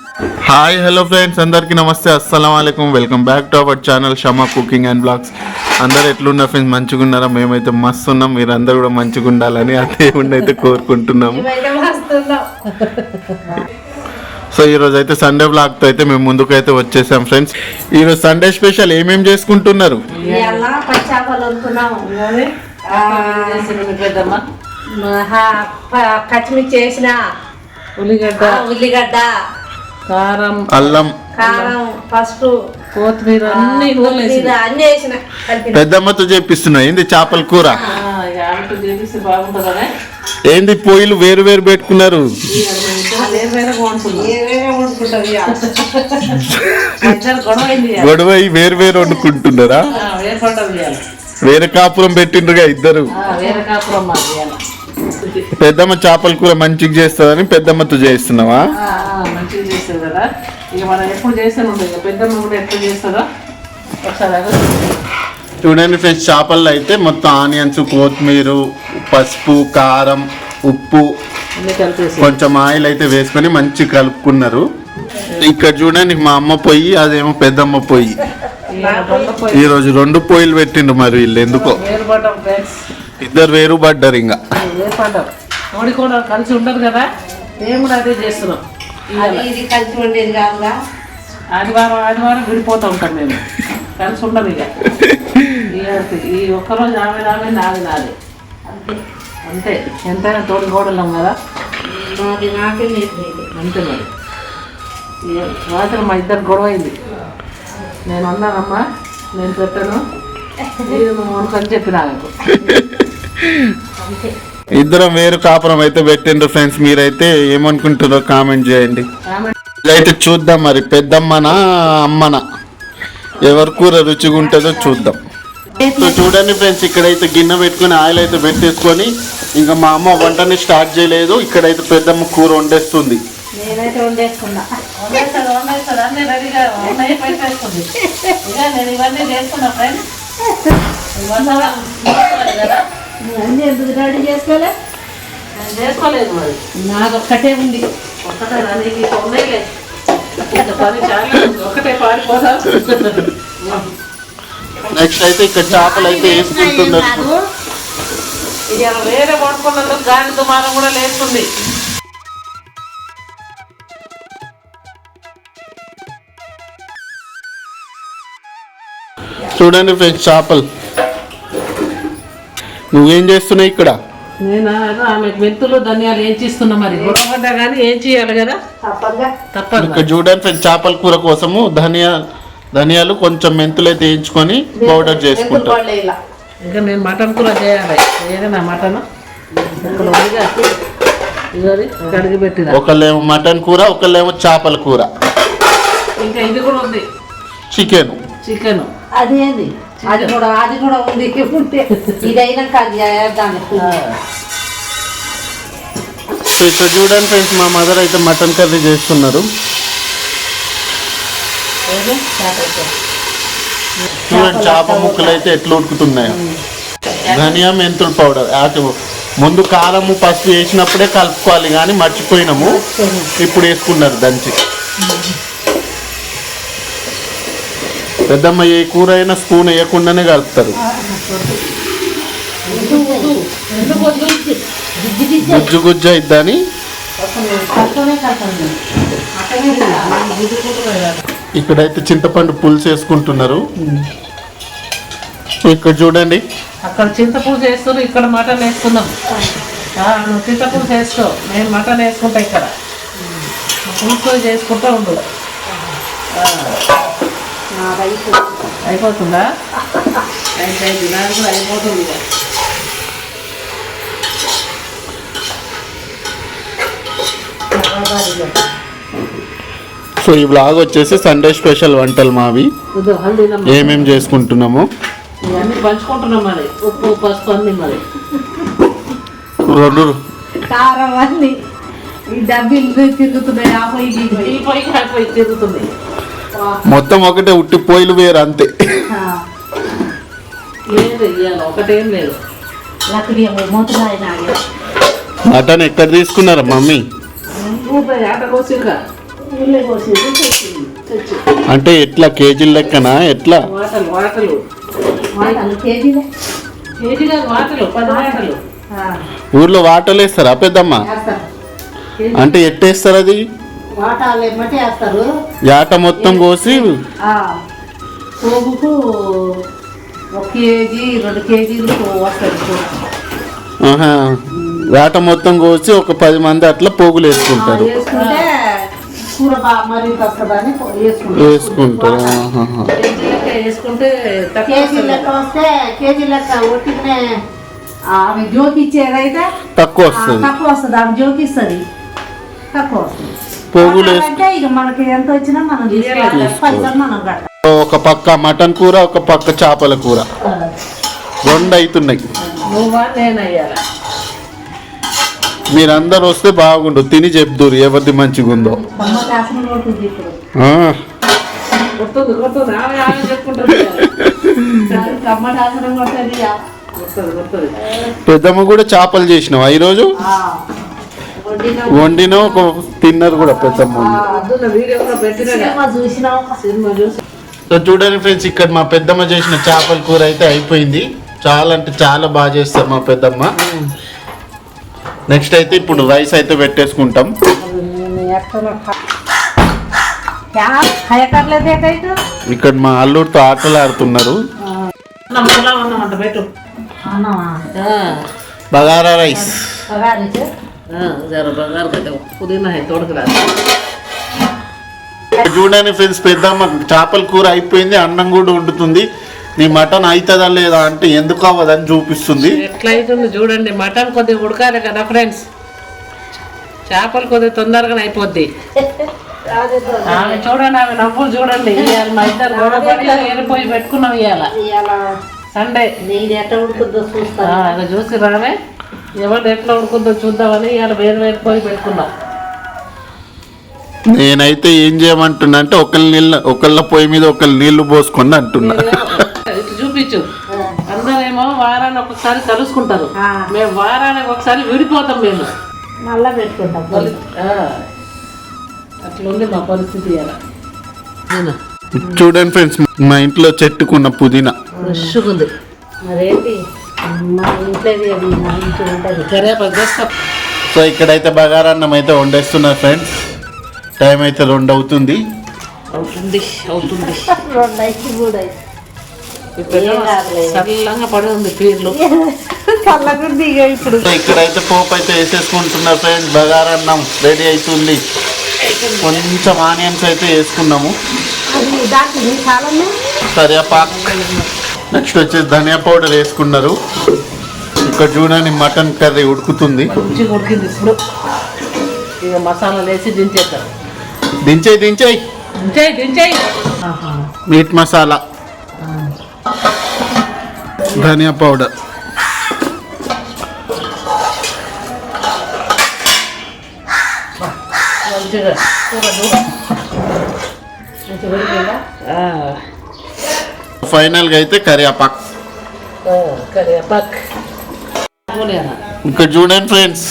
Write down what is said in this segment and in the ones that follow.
Hi hello friends అందరికీ నమస్తే అస్సలం అయికం welcome back to our channel Shama cooking and blogs. అందరు ఎట్లున్నారు ఫ్రెండ్స్? మంచిగా ఉన్నారా మేమైతే మస్తు ఉన్నాం మీరు అందరు కూడా మంచిగా ఉండాలని ఆ దేవుణ్ణి అయితే కోరుకుంటున్నాము సో ఈరోజు అయితే సండే బ్లాగ్తో అయితే మేము ముందుకు అయితే వచ్చేసాం ఫ్రెండ్స్. ఈరోజు సండే స్పెషల్ ఏమేం చేసుకుంటున్నారు? పచ్చిమిర్చి వేసిన ఉల్లిగడ్డ. ఉల్లిగడ్డ. కారం అల్లం. కారం పసుపు కొత్తిమీర అన్ని ఇందులో వేసి కొత్తిమీర అన్ని వేసిన కలిపిన. పెద్దమ్మతో చేపిస్తున్నా ఏంది చేపల కూర? ఆమెతో చేపిస్తే బాగుంటుందనే. ఏంది పొయ్యిలు వేరు వేరు పెట్టుకున్నారు? గొడవ వేరు వేరు వండుకుంటున్నారా? వేరు కాపురం పెట్టిండ్రుగా ఇద్దరు. ఆ, వేరే కాపురం. పెద్దమ్మ చేపల కూర మంచిగా చేస్తుందని పెద్దమ్మతో చేస్తున్నావా ఆ, ఆ, మంచిగా చేస్తుంది కదా. ఇక మనం ఎప్పుడు చేస్తాను ఇక పెద్దమ్మ కూడా ఎప్పుడు చేస్తుందో? ఒకసారి అదే చూడండి ఫ్రెండ్స్ చేపల్లో అయితే మొత్తం ఆనియన్స్ కొత్తిమీర పసుపు కారం ఉప్పు కొంచెం ఆయిల్ అయితే వేసుకొని మంచిగా కలుపుకున్నారు. ఇక్కడ చూడండి మా అమ్మ పొయ్యి అదేమో పెద్దమ్మ పొయ్యి. ఈ రెండు పొయ్యిలు. పెట్టిండ్రు మరి వీళ్ళు ఎందుకో? ఇద్దరు వేరు పడ్డారు ఇంకా. పడ్డాం కోడి కలిసి ఉండదు కదా? మేము కూడా అదే చేస్తున్నాం. ఇవాళ ఇది కలిసి ఉండేది కాదుగా. ఆదివారం ఆదివారం విడిపోతూ ఉంటాం మేము. కలిసి ఉండదు ఇక. ఈ- ఈ ఒక్కరోజు ఆమె నామే నాది నాది. అంతే. ఎంతైనా తోడు గోడలం కదా? నాది నాకే లేదు. అంతే మరి. ఈ రాత్రి మా ఇద్దరు గొడవ అయింది నేను అన్నానమ్మా నేను పెట్టాను మీరు నువ్వు వండుకొని చెప్పిన నాకు. ఇద్దరం వేరు కాపురం అయితే పెట్టిండ్రు ఫ్రెండ్స్ మీరైతే ఏమనుకుంటారో కామెంట్ చేయండి. అయితే చూద్దాం మరి పెద్దమ్మనా అమ్మనా? ఎవరి కూర రుచిగా ఉంటుందో చూద్దాం. సో చూడండి ఫ్రెండ్స్ ఇక్కడైతే గిన్నె పెట్టుకొని ఆయిల్ అయితే పెట్టేసుకొని ఇంకా మా అమ్మ వంటని స్టార్ట్ చేయలేదు. ఇక్కడైతే పెద్దమ్మ కూర వండేస్తుంది. నేనైతే వండేసుకున్నా. ఇవన్నీ అన్ని ఎందుకు రెడీ చేసుకోలే? నేను చేసుకోలేదు మరి. నాకు ఒక్కటే ఉంది. ఒక్కటే నీకు ఉన్నాయిలే. ఒకటే పారిపోదా. నెక్స్ట్ అయితే ఇక్కడ చేపలు అయితే వేసుకుంటున్నారు. ఇది అలా వేరే వండుకున్నందుకు గాలి దుమారం కూడా లేస్తుంది. చూడండి ఫ్రెండ్స్ చేపలు. నువ్వేం చేస్తున్నావు ఇక్కడ? నేను? ఆమె మెంతులు ధనియాలు ఏం చేస్తున్నా మరి? కానీ ఏం చేయాలి కదా? తప్పదు ఇక్కడ చూడండి ఫ్రెండ్స్ చేపల కూర కోసము ధనియా ధనియాలు కొంచెం మెంతులు అయితే వేయించుకొని పౌడర్ చేసుకుంటాం. ఇంకా నేను మటన్ కూర చేయాలి. ఏదైనా మటన్? కడిగి పెట్టిన ఒకళ్ళేమో మటన్ కూర ఒకళ్ళేమో చేపల కూర. ఇంకా ఇది కూడా ఉంది. చికెన్. చికెన్. అది ఏంది? అది కూడా అది కూడా ఉంది. ఉంటే ఇది అయినాక అది సో ఇక్కడ చూడండి ఫ్రెండ్స్ మా మదర్ అయితే మటన్ కర్రీ చేస్తున్నారు. చూడండి చేప ముక్కలు అయితే ఎట్లా ఉడుకుతున్నాయో. ధనియా మెంతుల పౌడర్. ముందు కారము పసుపు వేసినప్పుడే కలుపుకోవాలి కానీ మర్చిపోయినాము. ఇప్పుడు వేసుకున్నారు దంచి. పెద్దమ్మ ఏ కూర అయినా స్పూన్ వేయకుండానే కలుపుతారు. గుజ్జు గుజ్జు అయిద్దని ఇక్కడైతే చింతపండు పులుసు వేసుకుంటున్నారు. ఇక్కడ చూడండి. అక్కడ చింతపులుసు చేస్తున్నారు ఇక్కడ మటన్ వేసుకున్నాం నువ్వు చింతపులుసు వేసుకో. నేను మటన్ వేసుకుంటా ఇక్కడ. పులుసు చేసుకుంటా ఉండు. అయిపోతుందా? అయిపోయింది. నాకు అయిపోతుంది. సో ఈ బ్లాగ్ వచ్చేసి సండే స్పెషల్ వంటలు మావి. ఇదో హల్దీనమ్మ ఏమేం చేసుకుంటున్నాము? ఇవన్నీ పంచుకుంటున్నాం మరి. ఉప్పు పసుపు అన్ని మరి. రెండు. కారం అన్ని. ఈ డబ్బిలు తిరుగుతున్నాయి ఆ పోయి ఈ పోయి. ఈ పొయ్యి ఆ పొయ్యి తిరుగుతుంది మొత్తం ఒకటే ఉట్టి పోయిలు వేరు అంతే. మటన్ ఎక్కడ తీసుకున్నారా మమ్మీ? అంటే ఎట్లా? కేజీల లెక్కనా? ఎట్లా? ఊర్లో వాటలు. వేస్తారా పెద్దమ్మ? అంటే ఎట్టేస్తారు అది? వాటాలు వేస్తారు. యాట మొత్తం కోసి ఆ, పోగుకు ఒక కేజీ రెండు కేజీలు. ఆహా, యాట మొత్తం కోసి ఒక పది మంది అట్లా పోగులు వేసుకుంటారు. వేసుకుంటారు. వేసుకుంటే తక్కువ కేజీ వస్తుంది. లెక్క వస్తే కేజీ లెక్క ఒట్టినే ఆమె జోకి ఇచ్చేదైతే తక్కువ వస్తుంది. తక్కువ వస్తుంది. ఆమె జోకి ఇస్తుంది. తక్కువ వస్తుంది. పోగులు ఒక పక్క మటన్ కూర ఒక పక్క చేపల కూర. రెండు అవుతున్నాయి మీరందరూ వస్తే బాగుండు. తిని చెప్దురు ఎవరిది మంచిగా ఉందో పెద్దమ్మ కూడా చేపలు చేసినావా ఈరోజు? వండిన ఒక తిన్నర్ కూడా పెద్దమ్మ ఉంది. పొద్దున్న వీడియో కూడా పెట్టినా. సినిమా చూసినావు? సినిమా చూసి. సో చూడండి ఫ్రెండ్స్ ఇక్కడ మా పెద్దమ్మ చేసిన చేపల కూర అయితే అయిపోయింది. చాలా అంటే చాలా బాగా చేస్తారు మా పెద్దమ్మ. నెక్స్ట్ అయితే ఇప్పుడు రైస్ అయితే పెట్టేసుకుంటాం. ఇక్కడ మా అల్లుడితో ఆటలు ఆడుతున్నారు బగారా రైస్ జర బంగారు కదా పుదీనా తోడుకురా చూడండి ఫ్రెండ్స్ పెద్దమ్మ చేపల కూర అయిపోయింది అన్నం కూడా వండుతుంది. నీ మటన్ అవుతుందా లేదా అంటే ఎందుకు అవ్వదని చూపిస్తుంది. ఎట్లా అవుతుంది చూడండి మటన్ కొద్దిగా ఉడకాలి కదా ఫ్రెండ్స్ చేపలు కొద్దిగా తొందరగా అయిపోద్ది. ఆమె చూడండి ఆమె నవ్వులు చూడండి ఇవాళ మా ఇద్దరు గొడవపడి వెళ్ళిపోయి పెట్టుకున్నాం ఇవాళ సండే ఆ, చూస్తాను. ఇలా చూసి రానే ఎవరు ఎట్లా ఉడుకుందో చూద్దామని ఇవాళ వేరు వేరు పోయి పెట్టుకున్నాం నేనైతే ఏం చేయమంటున్నా అంటే ఒకళ్ళ నీళ్ళ ఒకళ్ళ పొయ్యి మీద ఒకళ్ళ నీళ్ళు పోసుకొని అంటున్నా. చూపించు. అందరేమో వారానికి ఒకసారి కలుసుకుంటారు. మేము వారానికి ఒకసారి విడిపోతాం మేము. మళ్ళా పెట్టుకుంటాం. ఆ. అట్లా ఉంది మా పరిస్థితి చూడండి ఫ్రెండ్స్ మా ఇంట్లో చెట్టుకున్న పుదీనా. ఫ్రెష్గా ఉంది. మరేంటి? సో ఇక్కడైతే బగారన్నం అయితే వండేస్తున్నారు ఫ్రెండ్స్. టైం అయితే రెండు అవుతుంది. అవుతుంది. చల్లంగా పడి ఉంది పీర్లు. ఇప్పుడు. ఇక్కడైతే పోపు అయితే వేసేసుకుంటున్నారు ఫ్రెండ్స్. బగారన్నం రెడీ అవుతుంది. కొంచెం ఆనియన్స్ అయితే వేసుకున్నాము. చాలా కరివేపాక్ నెక్స్ట్ వచ్చేసి ధనియా పౌడర్ వేసుకున్నారు. ఇక్కడ చూడండి మటన్ కర్రీ ఉడుకుతుంది. ఇప్పుడు. ఇక మసాలాలు వేసి దించేద్దాం. దించేయి దించేయి దించేయి దించేయి మీట్ మసాలా. ధనియా పౌడర్. మంచిగా. ఫైనల్గా అయితే నూనెనా? ఇక్కడ చూడండి ఫ్రెండ్స్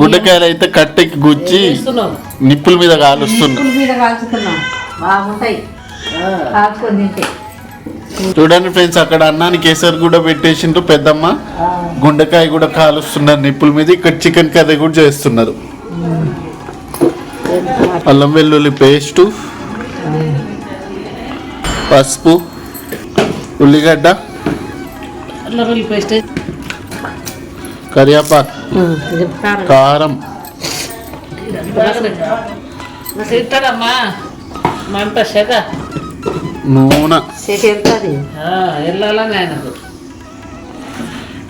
గుడ్డకాయలు అయితే కట్టెకి గుచ్చి నిప్పుల మీద తింటే. చూడండి ఫ్రెండ్స్ అక్కడ అన్నానికి కేసరి కూడా పెట్టేసిండ్రు పెద్దమ్మ. గుండెకాయ కూడా కాలుస్తున్నారు నిప్పుల మీద ఇక్కడ చికెన్ కర్రీ కూడా చేస్తున్నారు. అల్లం వెల్లుల్లి పేస్టు. పసుపు ఉల్లిగడ్డ కరివేపాకు కారం. మంట నూనె.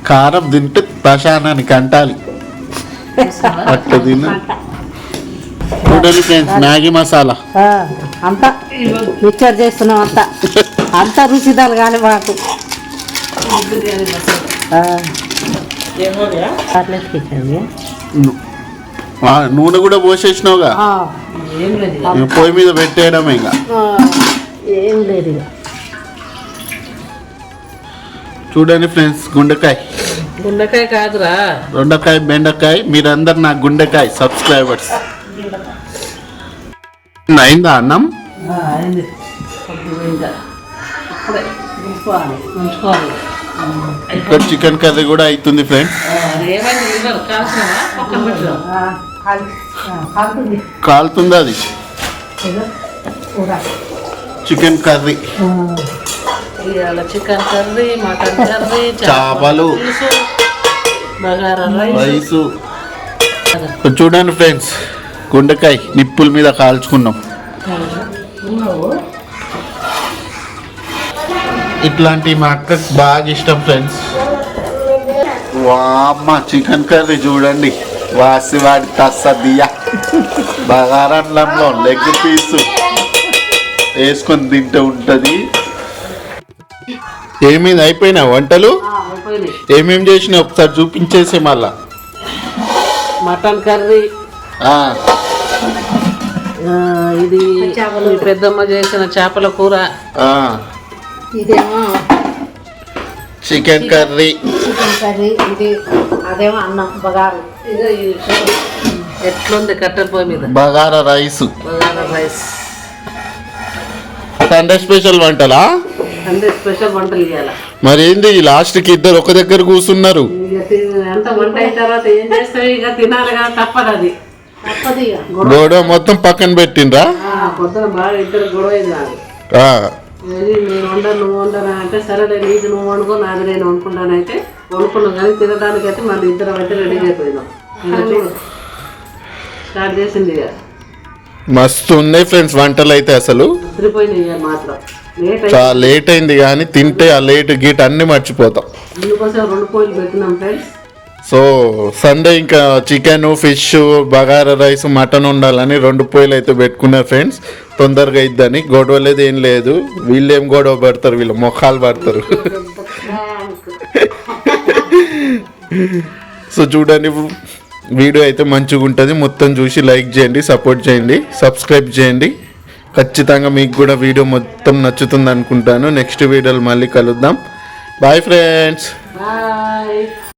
కారం తింటే ప్రశానానికి అంటాలి అట్లా తిన. Friends Maggi masala. అంతా మిక్చర్ చేస్తున్నాం అంతా. అంతా రుచిదాలు కానీ మాకు. నూనె కూడా పోసేసినావుగా? పొయ్యి మీద పెట్టేయడమే ఇంకా. ఏం లేదు ఇక. చూడండి ఫ్రెండ్స్ గుండెకాయ. గుండెకాయ కాదురా. దొండకాయ బెండకాయ మీరందరు నా గుండెకాయ సబ్స్క్రైబర్స్. అయిందా అన్నం? అయింది. ఇక్కడ చికెన్ కర్రీ కూడా అవుతుంది ఫ్రెండ్స్. కాలుతుంది అది? Chicken curry. Chicken curry mutton curry చేపలు. పులుసు, బగారా రైస్. రైసు. చూడండి ఫ్రెండ్స్. గుండెకాయ నిప్పుల మీద కాల్చుకున్నాం. ఇట్లాంటి మా అక్కకి బాగా ఇష్టం ఫ్రెండ్స్. వామ్మ చికెన్ కర్రీ చూడండి. వాసి వాడి తస్సదియా బగారన్నంలో లెగ్ పీసు వేసుకొని తింటే ఉంటుంది. ఏమేమి అయిపోయినా వంటలు? ఏమేమి చేసినా ఒకసారి చూపించేసే మళ్ళా. Mutton curry. ఇది చేపలు. పెద్దమ్మ చేసిన చేపల కూర. ఆ, ఇదేమో చికెన్ కర్రీ. చికెన్ కర్రీ ఇది అదేమో అన్నం బగారు. ఎట్లుంది కట్టెల పొయ్యి మీద? Bagara rice. Bagara rice. Sunday special వంటలా? అంటే స్పెషల్ వంటలు ఇవ్వాలి మరి ఏంది లాస్ట్కి ఇద్దరు ఒక దగ్గర కూర్చున్నారు? అంత వంట అయిన తర్వాత ఏం చేస్తావు? ఇక తినాలి కదా తప్పదు అది. తప్పదు ఇక గోడ మొత్తం పక్కన పెట్టిండ్రా? ఆ, పొద్దున బాగా ఇద్దరు గొడవ అయింది నాకు ఆ, ఏది నేను వండను నువ్వు వండను అంటే సరేలే నీది నువ్వు వండుకో నాది నేను వండుకుంటానైతే వండుకున్నాం కానీ తినడానికైతే మళ్ళీ ఇద్దరం అయితే రెడీ అయిపోయినాం. ఇంకా చూడు స్టార్ట్ చేసింది ఇక. మస్తు ఉన్నాయి ఫ్రెండ్స్ వంటలు అయితే అసలు. ఉసిరిపోయినాయి ఇక మాత్రం. లేట్ అయింది. చాలా లేట్ అయింది కానీ తింటే ఆ లేట్ గీట్ అన్ని మర్చిపోతాం. అందుకోసం రెండు పెట్టినాం ఫ్రెండ్స్. సో సండే ఇంకా chicken fish bagara rice mutton ఉండాలని రెండు పొయ్యిలు అయితే పెట్టుకున్నారు ఫ్రెండ్స్. తొందరగా ఇద్దని గొడవ లేదు ఏం లేదు. వీళ్ళేం గొడవ పడతారు వీళ్ళు మొఖాలు పడతారు. సో చూడండి వీడియో అయితే మంచిగా ఉంటుంది. మొత్తం చూసి లైక్ చేయండి సపోర్ట్ చేయండి సబ్స్క్రైబ్ చేయండి. ఖచ్చితంగా మీకు కూడా వీడియో మొత్తం నచ్చుతుంది అనుకుంటాను. నెక్స్ట్ వీడియోలు మళ్ళీ కలుద్దాం. Bye friends